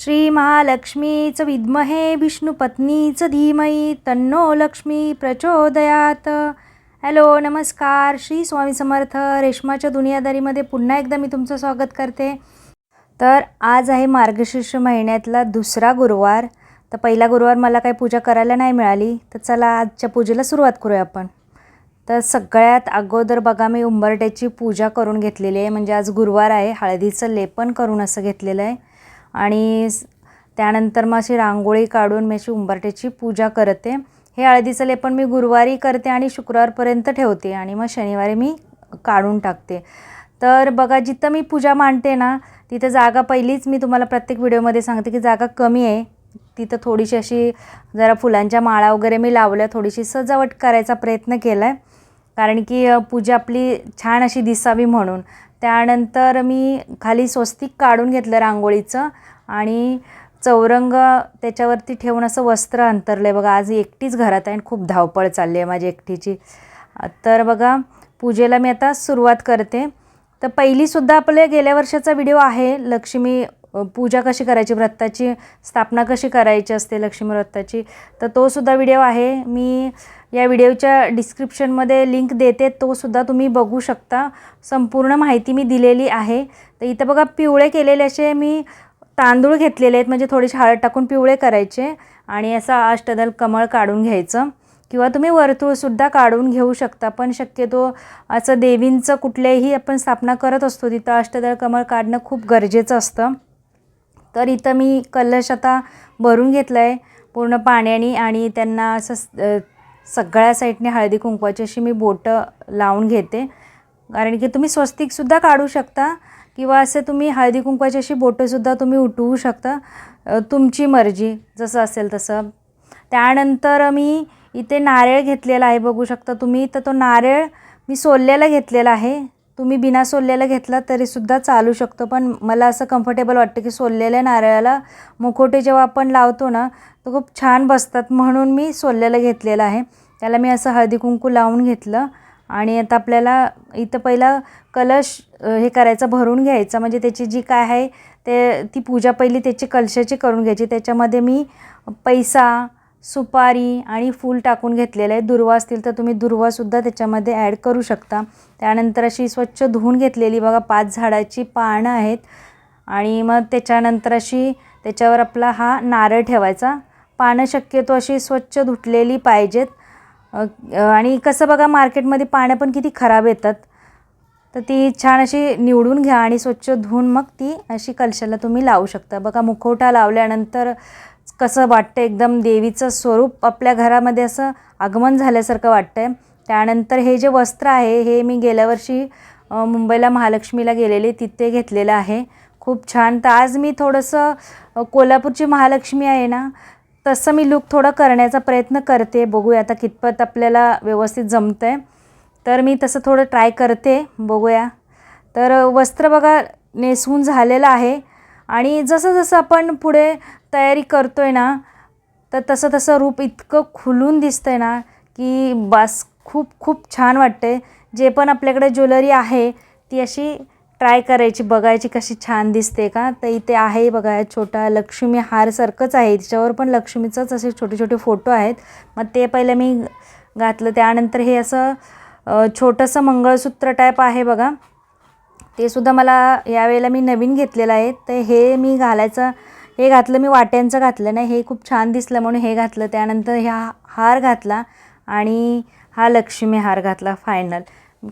श्री महालक्ष्मीचं विद्महे विष्णुपत्नीचं धीमही तन्नो लक्ष्मी प्रचोदयात. हॅलो नमस्कार. श्री स्वामी समर्थ रेशमाच्या दुनियादारीमध्ये पुन्हा एकदा मी तुमचं स्वागत करते. तर आज आहे मार्गशीर्ष महिन्यातला दुसरा गुरुवार. तर पहिला गुरुवार मला काही पूजा करायला नाही मिळाली. तर चला आजच्या पूजेला सुरुवात करूया आपण. तर सगळ्यात अगोदर बघा मी उंबरट्याची पूजा करून घेतलेली आहे. म्हणजे आज गुरुवार आहे हळदीचं लेपन करून असं घेतलेलं आहे. आणि त्यानंतर मग अशी रांगोळी काढून मी अशी उंबरट्याची पूजा करते. हे हळदीचं लेपन मी गुरुवारी करते आणि शुक्रवारपर्यंत ठेवते आणि मग शनिवारी मी काढून टाकते. तर बघा जिथं मी पूजा मांडते ना तिथं जागा पहिलीच मी तुम्हाला प्रत्येक व्हिडिओमध्ये सांगते की जागा कमी आहे. तिथं थोडीशी अशी जरा फुलांच्या माळा वगैरे मी लावल्या थोडीशी सजावट करायचा प्रयत्न केला आहे कारण की पूजा आपली छान अशी दिसावी म्हणून. त्यानंतर मी खाली स्वस्तिक काढून घेतलं रांगोळीचं आणि चौरंग त्याच्यावरती ठेवून असं वस्त्र अंतरलं आहे बघा आज एकटीच घरात आहे आणि खूप धावपळ चालली आहे माझी एकटीची. तर बघा पूजेला मी आता सुरुवात करते. तर पहिलीसुद्धा आपले गेल्या वर्षाचा व्हिडिओ आहे लक्ष्मी पूजा कशी करायची? व्रताची स्थापना कशी करायची असते लक्ष्मी व्रताची? तर तोसुद्धा व्हिडिओ आहे. मी या व्हिडिओच्या डिस्क्रिप्शनमध्ये लिंक देते. तोसुद्धा तुम्ही बघू शकता. संपूर्ण माहिती मी दिलेली आहे. तर इथं बघा पिवळे केलेले असे मी तांदूळ घेतलेले आहेत. म्हणजे थोडीशी हळद टाकून पिवळे करायचे आणि असा अष्टदल कमळ काढून घ्यायचं. किंवा तुम्ही वर्तुळसुद्धा काढून घेऊ शकता. पण शक्यतो असं देवींचं कुठल्याही आपण स्थापना करत असतो तिथं अष्टदळ कमळ काढणं खूप गरजेचं असतं. तर इथं मी कलश आता भरून घेतला आहे पूर्ण पाण्याने आणि त्यांना असं सगळ्या साईडने हळदी कुंकवाची अशी मी बोटं लावून घेते. कारण की तुम्ही स्वस्तिकसुद्धा काढू शकता किंवा असे तुम्ही हळदी कुंकवाची अशी बोटंसुद्धा तुम्ही उठवू शकता तुमची मर्जी जसं असेल तसं. त्यानंतर मी इथे नारळ घेतलेला आहे बघू शकता तुम्ही. तर तो नारळ मी सोललेला घेतलेला आहे. तुम्ही बिना सोललेलं घेतलं तरीसुद्धा चालू शकतो. पण मला असं कम्फर्टेबल वाटतं की सोललेल्या नारळाला मुखोटे जेव्हा आपण लावतो ना तर खूप छान बसतात म्हणून मी सोललेलं घेतलेलं आहे. त्याला मी असं हळदी कुंकू लावून घेतलं आणि आता आपल्याला इथं पहिला कलश हे करायचं भरून घ्यायचा. म्हणजे त्याची जी काय आहे ते ती पूजा पहिली त्याची कलशाची करून घ्यायची. त्याच्यामध्ये मी पैसा सुपारी आणि फूल टाकून घेतलेलं आहे दुर्वा असतील तर तुम्ही दुर्वासुद्धा त्याच्यामध्ये ॲड करू शकता. त्यानंतर अशी स्वच्छ धुवून घेतलेली बघा पाच झाडाची पानं आहेत. आणि मग त्याच्यानंतर अशी त्याच्यावर आपला हा नारळ ठेवायचा. पानं शक्यतो अशी स्वच्छ धुतलेली पाहिजेत. आणि कसं बघा मार्केटमध्ये पानं पण किती खराब येतात. तर ती छान अशी निवडून घ्या आणि स्वच्छ धुवून मग ती अशी कलशाला तुम्ही लावू शकता. बघा मुखवटा लावल्यानंतर कसं वाटतं एकदम देवीचं स्वरूप आपल्या घरामध्ये असं आगमन झाल्यासारखं वाटतं आहे त्यानंतर हे जे वस्त्र आहे हे मी गेल्या वर्षी मुंबईला महालक्ष्मीला गेलेले तिथे घेतलेलं आहे. खूप छान. तर आज मी थोडंसं कोल्हापूरची महालक्ष्मी आहे ना तसं मी लुक थोडं करण्याचा प्रयत्न करते. बघूया आता कितपत आपल्याला व्यवस्थित जमतं आहे तर मी तसं थोडं ट्राय करते. बघूया. तर वस्त्र बघा नेसवून झालेलं आहे. आणि जसं जसं आपण पुढे तयारी करतो आहे ना तर तसं तसं रूप इतकं खुलून दिसतं आहे ना की बस खूप खूप छान वाटते जे पण आपल्याकडे ज्वेलरी आहे ती अशी ट्राय करायची बघायची कशी छान दिसते का? तर इथे आहे बघा छोटा लक्ष्मी हारसारखंच आहे. तिच्यावर पण लक्ष्मीचंच असे छोटे छोटे फोटो आहेत. मग ते पहिलं मी घातलं. त्यानंतर हे असं छोटंसं मंगळसूत्र टाईप आहे बघा. ते सुद्धा मला यावेळेला मी नवीन घेतलेलं आहे. तर हे मी घालायचं हे घातलं मी वाट्यांचं घातलं नाही. हे खूप छान दिसलं म्हणून हे घातलं. त्यानंतर ह्या हार घातला आणि हा लक्ष्मी हार घातला फायनल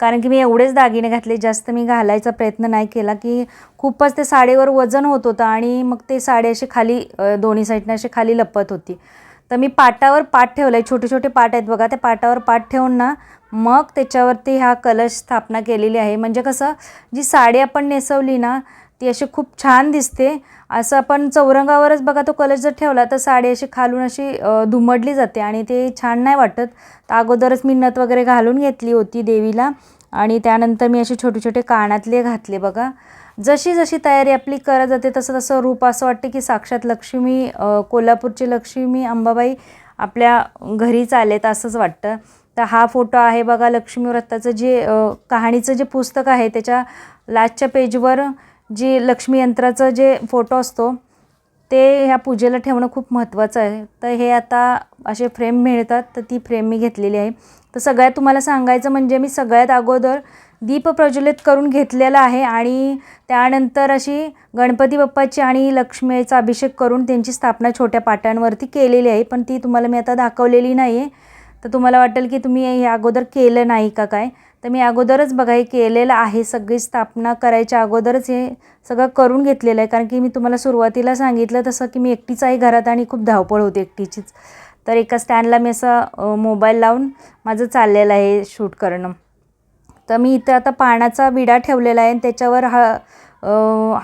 कारण की मी एवढेच दागिने घातले जास्त मी घालायचा प्रयत्न नाही केला की खूपच ते साडीवर वजन होत होतं आणि मग ते साडे अशी खाली दोन्ही साईडनं अशी खाली लपत होती. तर मी पाटावर पाट ठेवलं आहे छोटे छोटे पाट आहेत बघा त्या पाटावर पाट ठेवून ना मग त्याच्यावरती हा कलश स्थापना केलेली आहे. म्हणजे कसं जी साडी आपण नेसवली ना ती अशी खूप छान दिसते. असं आपण चौरंगावरच बघा तो कलश जर ठेवला तर साडी अशी खालून अशी धुमडली जाते आणि ते छान नाही वाटत. तर अगोदरच मी नथ वगैरे घालून घेतली होती देवीला आणि त्यानंतर मी असे छोटे छोटे कानातले घातले बघा. जशी जशी तयारी आपली करत जाते तसं तसं रूप असं वाटते की साक्षात लक्ष्मी कोल्हापूरची लक्ष्मी अंबाबाई आपल्या घरीच आलेत असंच वाटतं. तर हा फोटो आहे बघा लक्ष्मी व्रताचं जे कहाणीचं जे पुस्तक आहे त्याच्या लास्टच्या पेजवर जी लक्ष्मी यंत्राचं जे फोटो असतो ते ह्या पूजेला ठेवणं खूप महत्त्वाचं आहे. तर हे आता असे फ्रेम मिळतात तर ती फ्रेम मी घेतलेली आहे. तर सगळ्यात तुम्हाला सांगायचं म्हणजे मी सगळ्यात अगोदर दीप प्रज्वलित करून घेतलेला आहे आणि त्यानंतर अशी गणपती बाप्पाची आणि लक्ष्मीचा अभिषेक करून त्यांची स्थापना छोट्या पाट्यांवरती केलेली आहे. पण ती तुम्हाला मी आता दाखवलेली नाही आहे तर तुम्हाला वाटेल की तुम्ही हे अगोदर केलं नाही का काय? तर मी अगोदरच बघा हे केलेलं आहे. सगळी स्थापना करायच्या अगोदरच हे सगळं करून घेतलेलं आहे. कारण की मी तुम्हाला सुरुवातीला सांगितलं तसं की मी एकटीच आहे घरात आणि खूप धावपळ होते एकटीचीच. तर एका स्टँडला मी असं मोबाईल लावून माझं चाललेलं आहे शूट करणं. तर मी इथं आता पानाचा विडा ठेवलेला आहे आणि त्याच्यावर हळ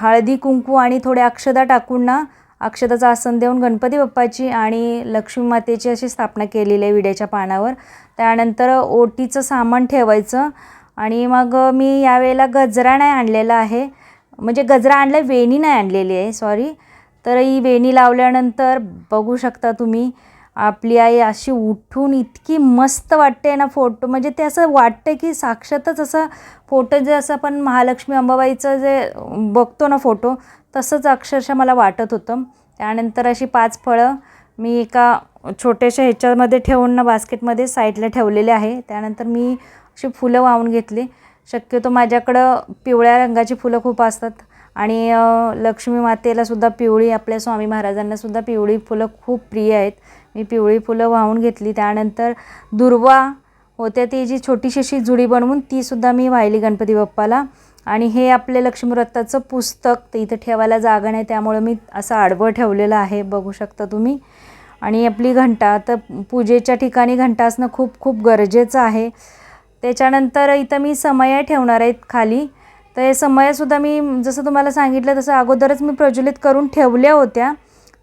हळदी कुंकू आणि थोड्या अक्षदा टाकून ना अक्षताचं आसन देऊन गणपती बाप्पाची आणि लक्ष्मी मातेची अशी स्थापना केलेली आहे विड्याच्या पानावर. त्यानंतर ओटीचं सामान ठेवायचं आणि मग मी यावेळेला गजरा नाही आणलेला आहे. म्हणजे गजरा आणला वेणी नाही आणलेली आहे सॉरी तर ही वेणी लावल्यानंतर बघू शकता तुम्ही आपली आई अशी उठून इतकी मस्त वाटते ना फोटो. म्हणजे ते असं वाटतं की साक्षातच असं फोटो जे असं आपण महालक्ष्मी अंबाबाईचं जे बघतो ना फोटो तसंच अक्षरशः मला वाटत होतं. त्यानंतर अशी पाच फळं मी एका छोट्याशा ह्याच्यामध्ये ठेवून ना बास्केटमध्ये साईडला ठेवलेले आहे. त्यानंतर मी अशी फुलं वाहून घेतली. शक्यतो माझ्याकडं पिवळ्या रंगाची फुलं खूप असतात. आणि लक्ष्मी मातेलासुद्धा पिवळी आपल्या स्वामी महाराजांनासुद्धा पिवळी फुलं खूप प्रिय आहेत. मी पिवळी फुलं वाहून घेतली. त्यानंतर दुर्वा होत्या ती जी छोटीशी अशी जुडी बनवून तीसुद्धा मी वाहिली गणपती बाप्पाला. आणि हे आपले लक्ष्मीव्रताचं पुस्तक ते इथं ठेवायला जागा नाही त्यामुळं मी असं आडवं ठेवलेलं आहे बघू शकता तुम्ही. आणि आपली घंटा तर पूजेच्या ठिकाणी घंटा असणं खूप खूप गरजेचं आहे. त्याच्यानंतर इथं मी समया ठेवणार आहेत खाली. तर हे समयासुद्धा मी जसं तुम्हाला सांगितलं तसं अगोदरच मी प्रज्वलित करून ठेवल्या होत्या.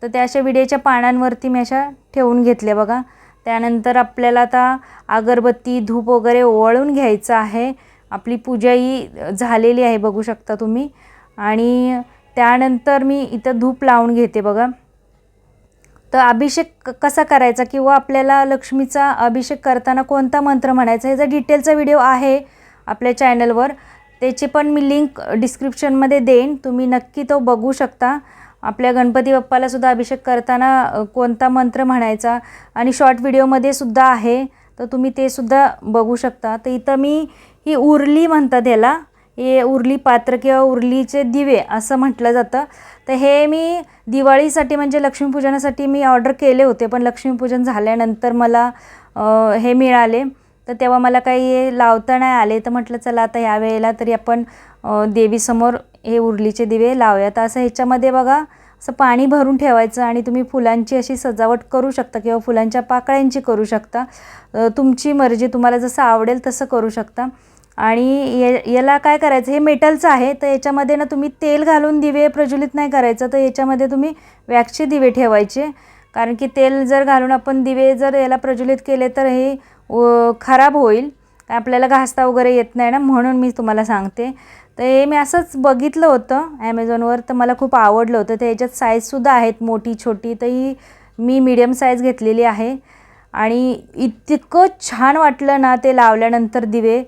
तर त्या अशा विड्याच्या पानांवरती मी अशा ठेवून घेतल्या बघा. त्यानंतर आपल्याला आता अगरबत्ती धूप वगैरे ओवाळून घ्यायचं आहे. आपली पूजा ही झालेली आहे बघू शकता तुम्ही. आणि त्यानंतर मी इथं धूप लावून घेते बघा. तर अभिषेक कसा करायचा किंवा आपल्याला लक्ष्मीचा अभिषेक करताना कोणता मंत्र म्हणायचा ह्याचा डिटेलचा व्हिडिओ आहे आपल्या चॅनलवर. त्याची पण मी लिंक डिस्क्रिप्शनमध्ये देईन. तुम्ही नक्की तो बघू शकता. आपल्या गणपती बाप्पालासुद्धा अभिषेक करताना कोणता मंत्र म्हणायचा आणि शॉर्ट व्हिडिओमध्ये सुद्धा आहे. तर तुम्ही ते सुद्धा बघू शकता. तर इथं मी ही उरली म्हणतात ह्याला हे उरली पात्र किंवा उरलीचे दिवे असं म्हटलं जातं. तर हे मी दिवाळीसाठी म्हणजे लक्ष्मीपूजनासाठी मी ऑर्डर केले होते पण लक्ष्मीपूजन झाल्यानंतर मला हे मिळाले. तर तेव्हा मला काही लावता नाही आले. तर म्हटलं चला आता ह्या वेळेला तरी आपण देवीसमोर हे उरलीचे दिवे लावूया तर असं ह्याच्यामध्ये बघा असं पाणी भरून ठेवायचं आणि तुम्ही फुलांची अशी सजावट करू शकता किंवा फुलांच्या पाकळ्यांची करू शकता. तुमची मर्जी तुम्हाला जसं आवडेल तसं करू शकता. आणि ये याला काय करायचं हे मेटलचं आहे. तर याच्यामध्ये ना तुम्ही तेल घालून दिवे प्रज्वलित नाही करायचं. तर याच्यामध्ये तुम्ही वॅक्सचे दिवे ठेवायचे. कारण की तेल जर घालून आपण दिवे जर याला प्रज्वलित केले तर हे खराब होईल. आपल्याला घासता वगैरे येत नाही ना म्हणून मी तुम्हाला सांगते. तर हे मी असंच बघितलं होतं ॲमेझॉनवर तर मला खूप आवडलं होतं. तर याच्यात साईजसुद्धा आहेत मोठी छोटी. तर ही मी मीडियम साईज घेतलेली आहे. आणि इतकं छान वाटलं ना ते लावल्यानंतर दिवे.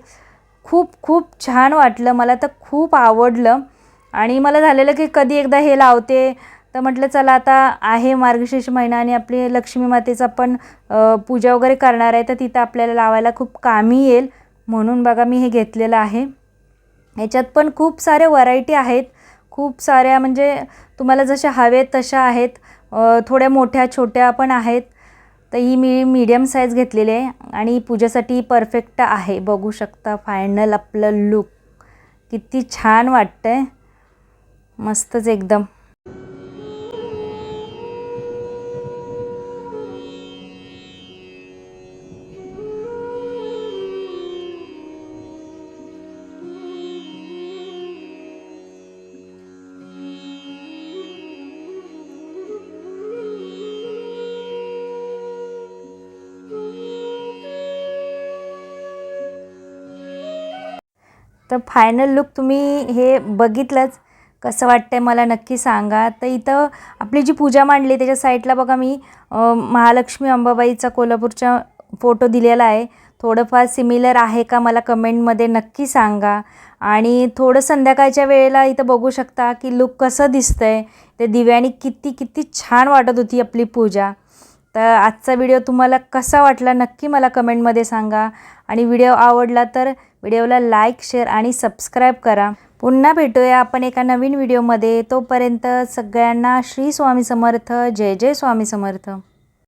खूप खूप छान वाटलं. मला तर खूप आवडलं. आणि मला झालेलं की कधी एकदा हे लावते तर म्हटलं चला आता आहे मार्गशीर्ष महिना आणि आपली लक्ष्मी मातेचा पण पूजा वगैरे करणार आहे तर तिथं आपल्याला लावायला खूप कामी येईल. म्हणून बघा मी हे घेतलेलं आहे. याच्यात पण खूप साऱ्या व्हरायटी आहेत. खूप साऱ्या म्हणजे तुम्हाला जशा हवेत तशा आहेत. थोड्या मोठ्या छोट्या पण आहेत. तर ही मी मीडियम साईज घेतलेली आहे आणि पूजेसाठी परफेक्ट आहे. बघू शकता फायनल आपलं लुक किती छान वाटतं आहे मस्तच एकदम. तर फायनल लुक तुम्ही हे बघितलंच. कसं वाटतं आहे मला नक्की सांगा. तर इथं आपली जी पूजा मांडली त्याच्या साईडला बघा मी महालक्ष्मी अंबाबाईचा कोल्हापूरचा फोटो दिलेला आहे. थोडंफार सिमिलर आहे का मला कमेंटमध्ये नक्की सांगा. आणि थोडं संध्याकाळच्या वेळेला इथं बघू शकता की लुक कसं दिसतं आहे ते दिव्याने किती किती छान वाटत होती आपली पूजा. तर आजचा व्हिडिओ तुम्हाला कसा वाटला नक्की मला कमेंटमध्ये सांगा. आणि व्हिडिओ आवडला तर व्हिडिओला लाईक शेअर आणि सबस्क्राईब करा. पुन्हा भेटूया आपण एका नवीन व्हिडिओमध्ये. तोपर्यंत सगळ्यांना श्री स्वामी समर्थ. जय जय स्वामी समर्थ.